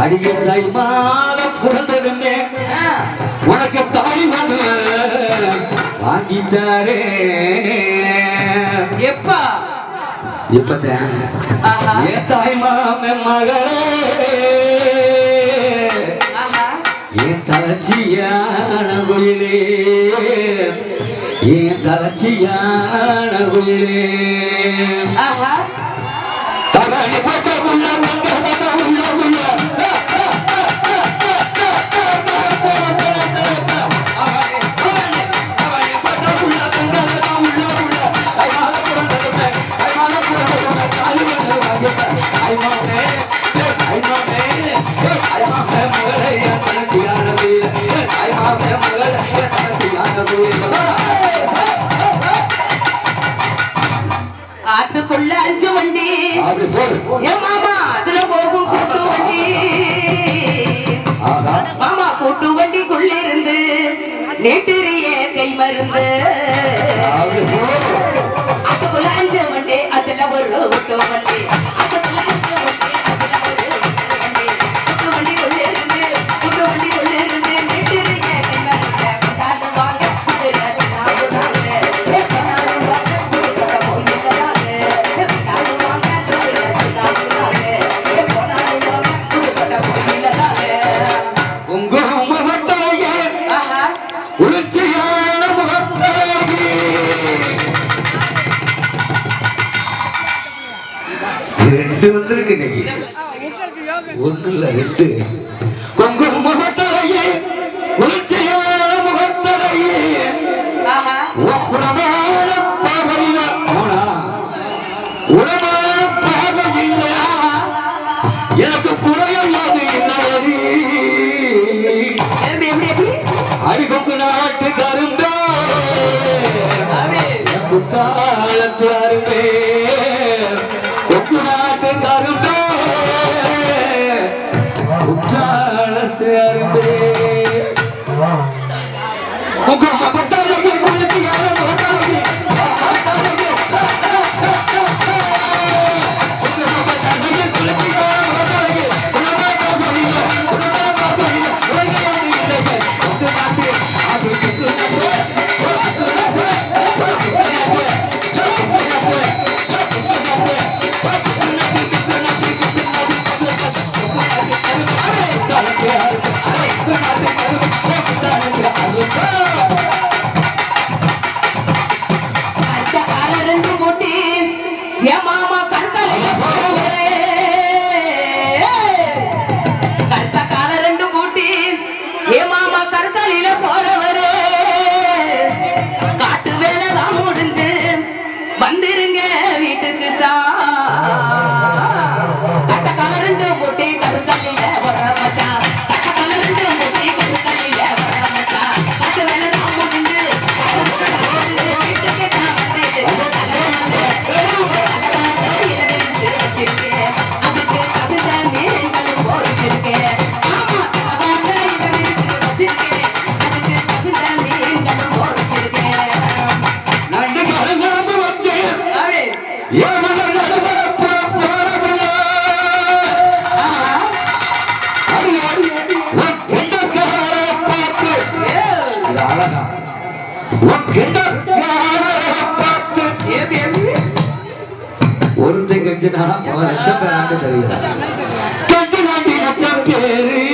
அடிய தாய் மாதம் பிறந்ததுமே உனக்கு தாலி வந்து வாங்கித்தாரே. எப்பா? இப்பதான் ஆஹா. என் தாய் மாமன் மகளே. என் தலச்சியான குயிலே. என் தலச்சியான குயிலே. ஆஹா. தகனி உள்ள உள்ள ஆத்துக்குள்ள அஞ்சு வண்டி மாமா அதுல போகும் கூட்டு வண்டி மாமா கூட்டு வண்டிக்குள்ள இருந்து நேற்றிரிய கை மருந்து அதுக்குள்ள அஞ்சு வண்டி அதுல ஒரு கூட்டு வண்டி அதுக்குள்ள ரெண்டு வந்திருக்கு இன்னைக்கு. ஒண்ணு இல்ல ரெண்டு. குங்கும முகத்தழகே குளிர்ச்சியான முகத்தழகே ஆஹா. உடமான பார்வையில பார்வையில் எனக்கு குறையாது என்னடி? அடிகொக்கு நாட்டு கரும்பே. குத்தாலத்து அரும்பே. கொக்கு நாட்டு ஒருத்தன் கெஞ்சினானா அவன் லட்சம் பேரு ஓ அடி